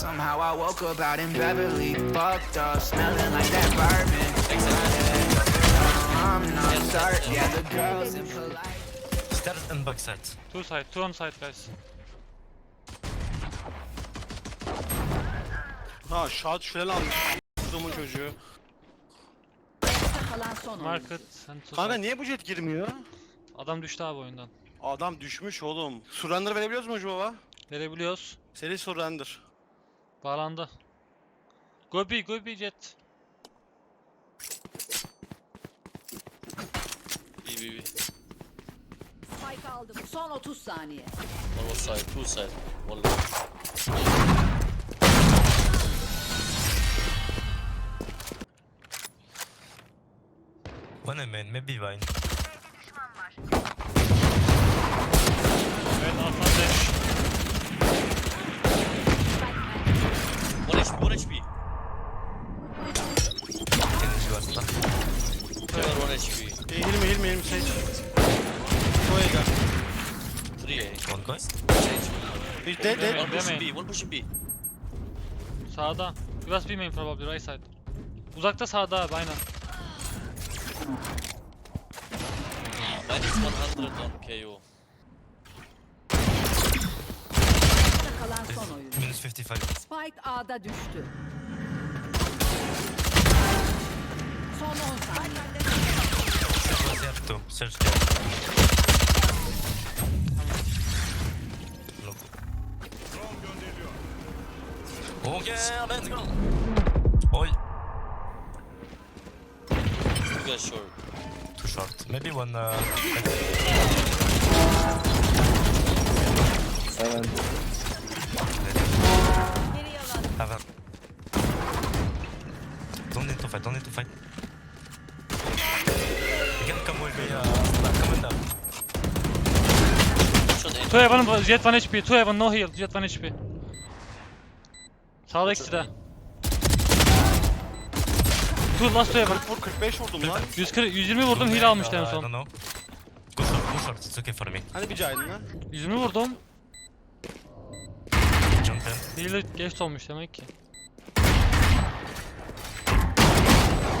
Somehow I woke up out in Beverly, fucked up, smelling like that bourbon. I'm not certain. Yeah, the girls in polite. Stairs and backside. Two side, two on side guys. Ha shot falan almış. Kudumun çocuğu. kalan son oyuncu. Market and two Kanka side. niye bu jet girmiyor? Adam düştü abi oyundan. Adam düşmüş oğlum. Surrender verebiliyoruz mu acaba? Verebiliyoruz. Seri surrender. Bağlandı. Go B, go B jet. B, B, B. Spike aldım. Son 30 saniye. One side, two side. One low. One main, maybe vine. Sage. Bir de de. Demeyin, One pushing. B, one pushing B. Sağda. You must be main probably right side. Uzakta sağda abi aynen. Minus 100 on KO. kalan son oyuncu. Minus 55. Spike A'da düştü. Son 10 saniye. Search was Okay, let's go. Oy, You guys short. too short. Maybe one. Uh, Heaven. Don't need to fight. Don't need to fight. You can come with me. Uh, come down. Shot A. Two heaven, jet 1 HP. Two heaven, no heal. Jet 1 HP. Sağda ikisi de. Two last two heaven. Vur 45 vurdum lan. 140, 120 vurdum heal almıştı en I don't son. know. Go short. Go short. It's okay for me. Hani bir caydın lan? 120 vurdum. Jump in. Heal'ı geç olmuş demek ki.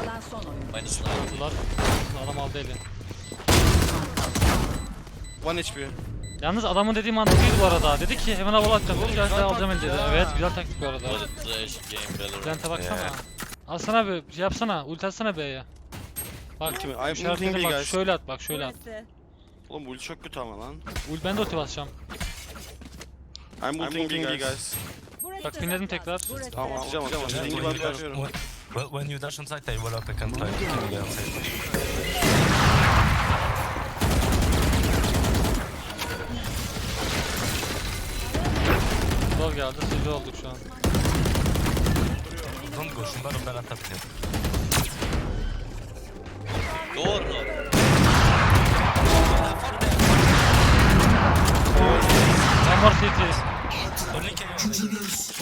Kalan son oyuncu. Minus 9. Bunlar adam aldı eli. 1 HP. Yalnız adamın dediği mantıklıydı bu arada. Dedi ki hemen havalı atacak. Oğlum gel alacağım eli dedi. Evet güzel taktik bu arada. Plante baksana. Yeah. Alsana bir şey yapsana. Ulti atsana B'ye. Bak. Ulti mi? I'm ulting bak. guys. Şöyle at bak şöyle at. Oğlum bu ulti çok kötü ama lan. Ult ben de ulti basacağım. I'm ulting B guys. Bak pinledim tekrar. Tamam atacağım atacağım. When you dash- atıyorum. when- when- When you dash on site, I will up. I can geldi. Sizce olduk şu an. Don't go. Şunları ben atabilirim. Go or no? One more CT.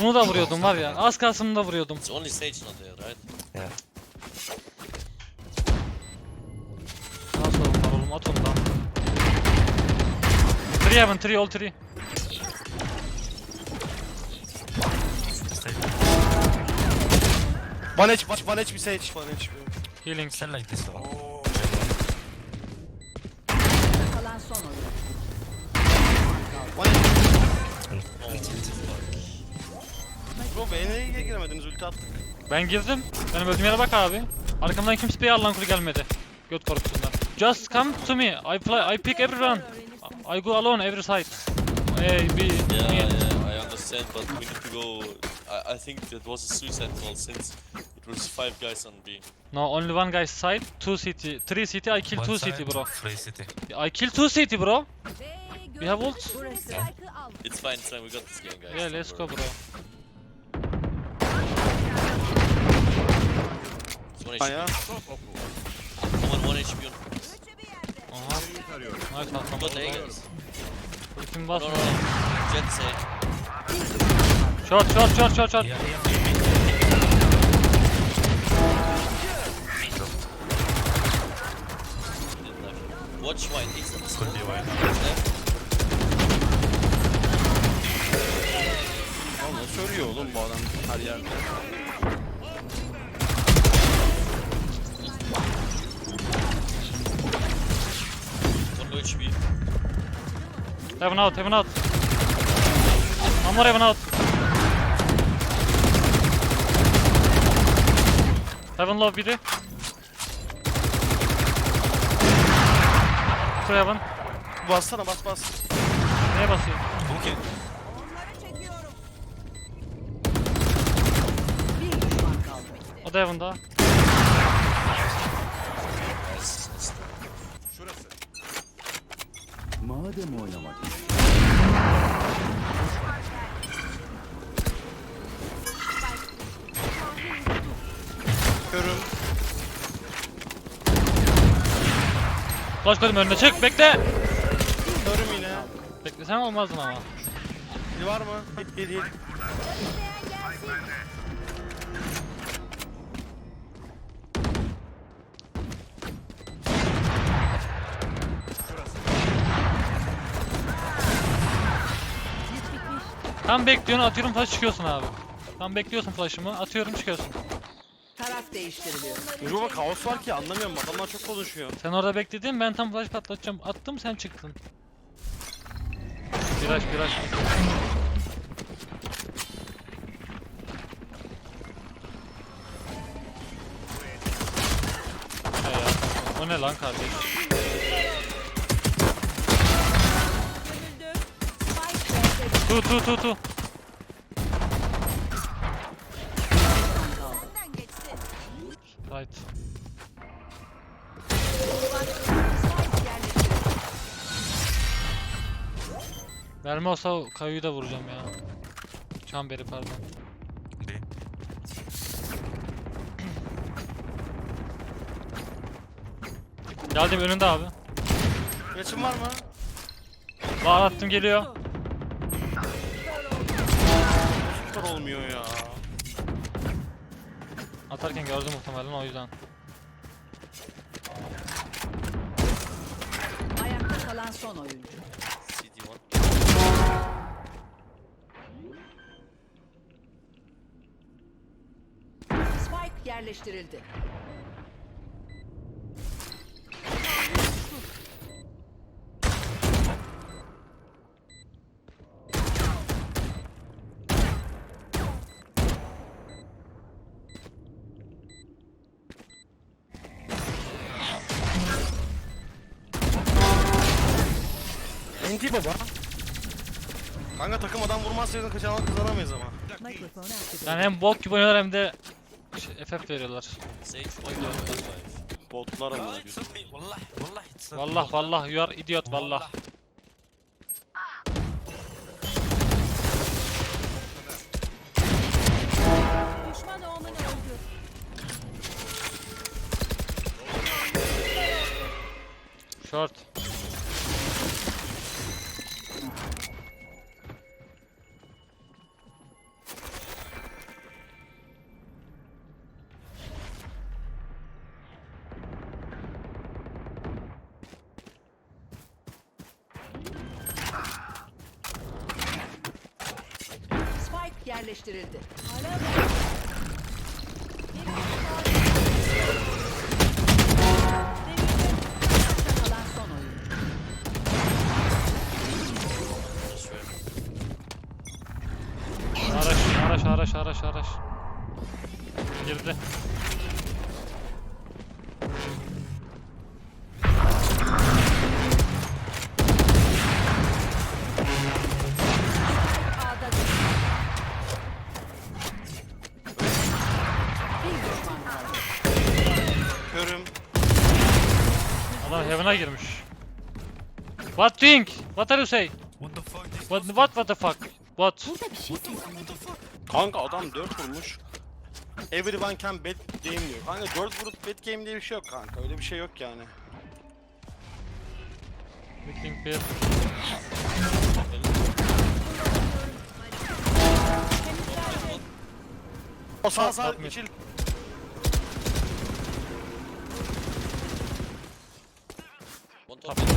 Bunu da vuruyordum var ya. Az kalsın bunu da vuruyordum. It's only Sage not there, right? Yeah. Nasıl oğlum at onu da. 3 heaven 3 all 3. 1 HP 1 HP Sage. 1 HP. Healing. Stay like this though. Kalan son oyuncu. 1 HP. Bro B'ye giremediniz ulti attık. Ben girdim. Benim öldüğüm yere bak abi. Arkamdan kim spray Allah'ın kulu gelmedi. Göt korkusundan. Just come to me. I fly, I pick everyone. I go alone every side. A, B, Yeah, me. yeah, I understand, but we need to go. I, I think that was a suicide call since it was five guys on B. No, only one guy side, two city, three city. I kill One two side, city, bro. Three city. I kill two city, bro. We have ult. It's fine, it's fine. We got this game, guys. Yeah, don't let's go, worry. bro. It's one HP. ya. Someone one HP on. Aha. Nice atlam. got A guys. Ultim No, bas. no, no. Jet Sage. Short, short, short, short, short. Watch white, he's on the Could be white. Valla sörüyor oğlum bu adam her yerde. Heaven out, heaven out. One more heaven out. Heaven low biri. Two heaven. Bassana bas bas. Neye basıyor? Kaldı. O da heaven'da. Nice. Madem oynamak Körüm. Flash koydum önüne çık bekle. Körüm yine. Beklesem olmazdım ama. Bir var mı? Bir hit. Tam bekliyorsun atıyorum flash çıkıyorsun abi. Tam bekliyorsun flash'ımı atıyorum çıkıyorsun. Değiştiriliyor. Ucuma kaos var ki anlamıyorum adamlar çok konuşuyor. Sen orada bekledin ben tam flash patlatacağım. Attım sen çıktın. Viraj viraj. He ya. O ne lan kardeş? Tu tu tu tu. Right. Verme olsa o kayıyı da vuracağım ya. Çamberi pardon. B. Geldim önünde abi. Geçim var mı? Bağ attım geliyor. Süper olmuyor ya. Atarken gördüm muhtemelen o yüzden. Ayakta kalan son oyuncu. CD1. Spike yerleştirildi. NT baba. Kanka takım adam vurmazsaydın kaçan kazanamayız ama. Yani hem bok gibi oynuyorlar hem de şey, FF veriyorlar. Sage 1.5. Botlar ama. Vallah vallah you are idiot vallah. Düşman. Short. Yerleştirildi. Ayakta Heaven'a girmiş. What doing? What are you say? What the fuck? What what what the fuck? What? Kanka adam 4 vurmuş. Everyone can bet game diyor. Kanka 4 vurup bet game diye bir şey yok kanka. Öyle bir şey yok yani. Looking bir. O sağ sağ Atmayın. içil.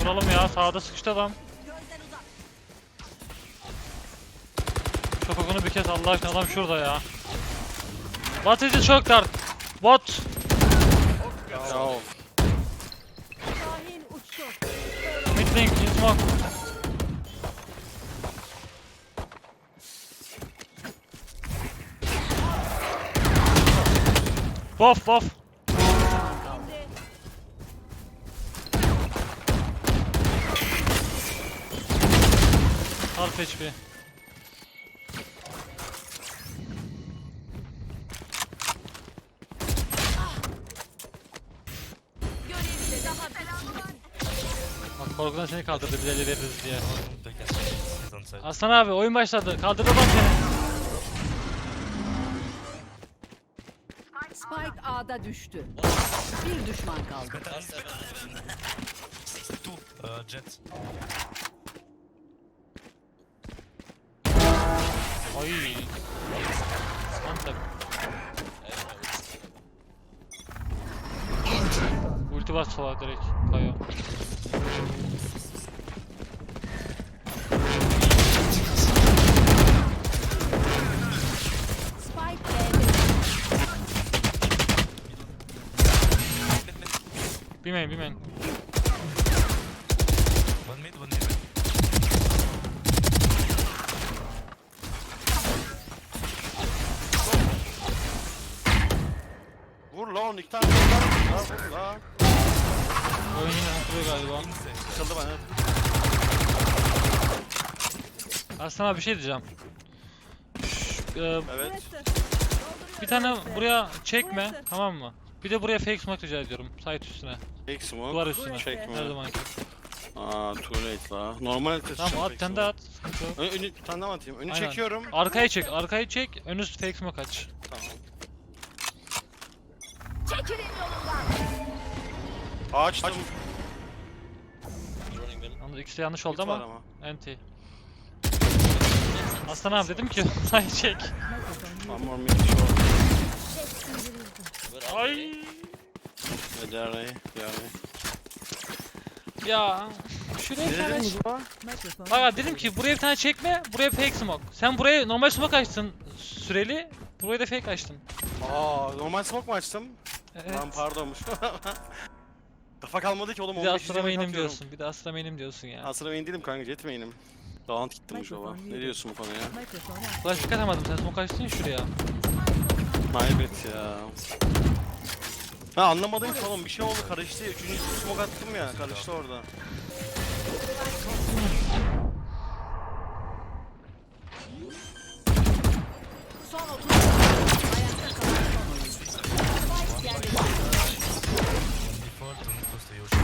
vuralım ya. Sağda sıkıştı adam. Şofakonu bir kez Allah aşkına adam şurada ya. What is the shock dart? What? Ya. Midlink, smoke. Buff, buff. Half HP. Görevde daha bitmedi. Bak korkudan seni kaldırdı biz ele veririz diye. Aslan abi oyun başladı. Kaldırdı bak seni. Spike A'da düştü. Bir düşman kaldı. Uh, jet. Ay. Antak. Ulti bas sola direkt. B'de Bilmeyin bilmeyin. Lan iki tane vur lan. Vur lan. Oyun yine galiba. Kıldı bana. Aslan abi bir şey diyeceğim. Şş, e, Evet. bir tane buraya çekme tamam mı? Bir de buraya fake smoke rica ediyorum. Site üstüne. Fake smoke. Duvar üstüne. Çekme. Her zamanki. Aa too late la. Normal test. Tamam at tane de at. Sıkıntı yok. Önü, önü, bir tane daha mı atayım? Önü Aynen. çekiyorum. Arkayı çek, arkayı çek. Önü fake smoke aç. Tamam. Çekilin yolumdan. Açtım. Running them. Yalnız ikisi yanlış oldu var ama. Anti. Aslan abi dedim ki sayı çek. One more mid short. Where are Ay. they? Ve Ya. Şuraya bir Ne tane dedin bu? Bak dedim ki buraya bir tane çekme, buraya fake smoke. Sen buraya normal smoke açtın süreli, buraya da fake açtın. Aa normal smoke mu açtım? Evet. Lan pardonmuş. Kafa kalmadı ki oğlum. Bir de 15 Astra main'im diyorsun, bir de Astra main'im diyorsun ya. Astra main değilim kanka jet main'im. Dağınt gittim bu şova. Ne diyorsun bu konuya? Flash dikkat atamadım, sen smoke açtın ya şuraya. Maybet ya. Ha anlamadım ki oğlum bir şey oldu karıştı. Üçüncü smoke attım ya karıştı orada. son 30 Spike yerleştirildi. Default and close to Yoshi.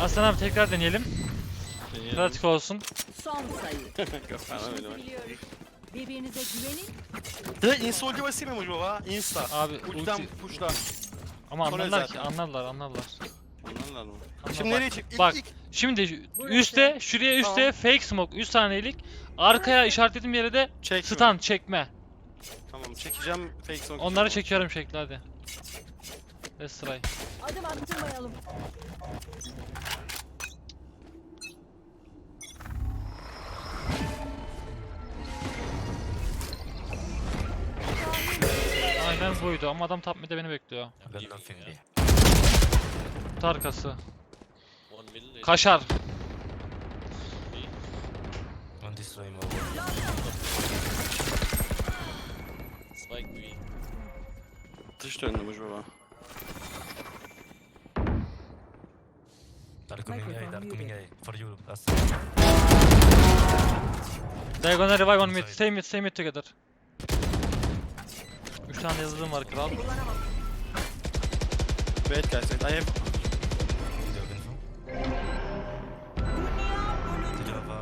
Aslan abi tekrar deneyelim. Pratik olsun. Son sayı. Kafana öyle bak. Birbirinize güvenin. Direkt insta ulti basayım mı baba? Insta. Abi Ultiden ulti pushla. ama Sonra anlarlar ki, zaten. anlarlar, anlarlar. Anladın mı? Anlar, Şimdi bak. nereye? İlk, Bak. ilk. Şimdi üste, şuraya üste fake smoke 3 saniyelik. Arkaya işaretlediğim yere de Çek. stun çekme. Tamam çekeceğim fake smoke. Onları çekiyorum şekli hadi. Let's try. Adım attırmayalım. Buydu ama adam top mid'de beni bekliyor. Got nothing B. Kutu arkası. One is Kaşar. One destroy more. Spike B. Dış döndümüş baba. They're coming A, they're coming A. For you, They're gonna revive on mid. Stay mid, stay mid together. 3 tane yazılım var kral. Wait guys wait. I have? Did you Raven?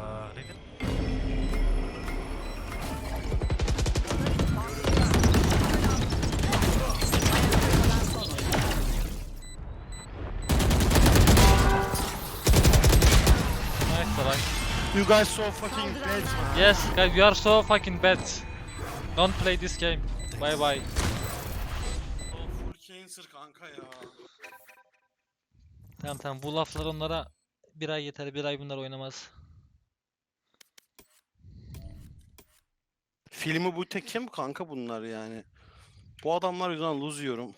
Nice try. You guys so fucking bad man. Yes, guys, you are so fucking bad. Don't play this game. Bye bye. Oh, full cancer kanka ya. Tamam tamam bu laflar onlara bir ay yeter. Bir ay bunlar oynamaz. filmi bu tek kim kanka bunlar yani. Bu adamlar yüzünden lose yiyorum.